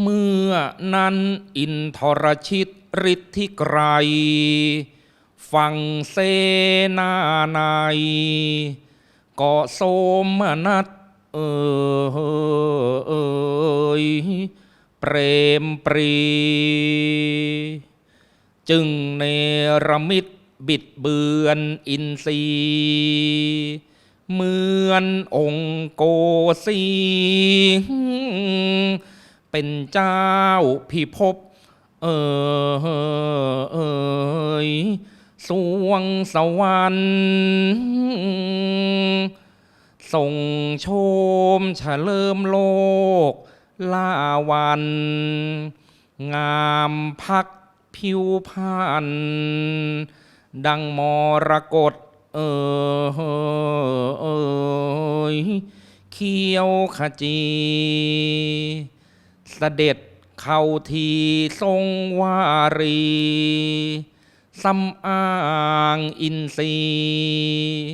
เมื่อนั้นอินทรชิตฤทธิไกรฟังเสนาในาก็โสมนัสเออเอยเปรมปรี จึงเนรมิตบิดเบือนอินทรีเหมือนองค์โกสี เป็นเจ้าพิภพเออเอยสวงสวรรค์ส่งโชมเฉลิมโลกลาวัน งามพักผิวพันดังมรกตเออเอยเขียวขจี เสด็จเข้าทีทรงวารีสำอางอินทรีย์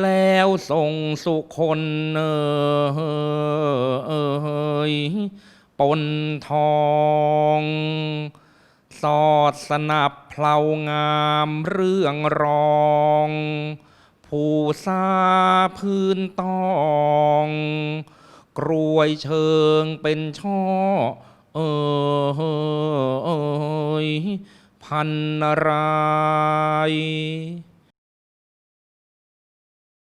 แล้วทรงสุคนเออเอยปนทองสอดสนับเพลางามเรื่องรอง ผู้ซาพื้นตอง กรวยเชิงเป็นช่อ เออเอยพันราย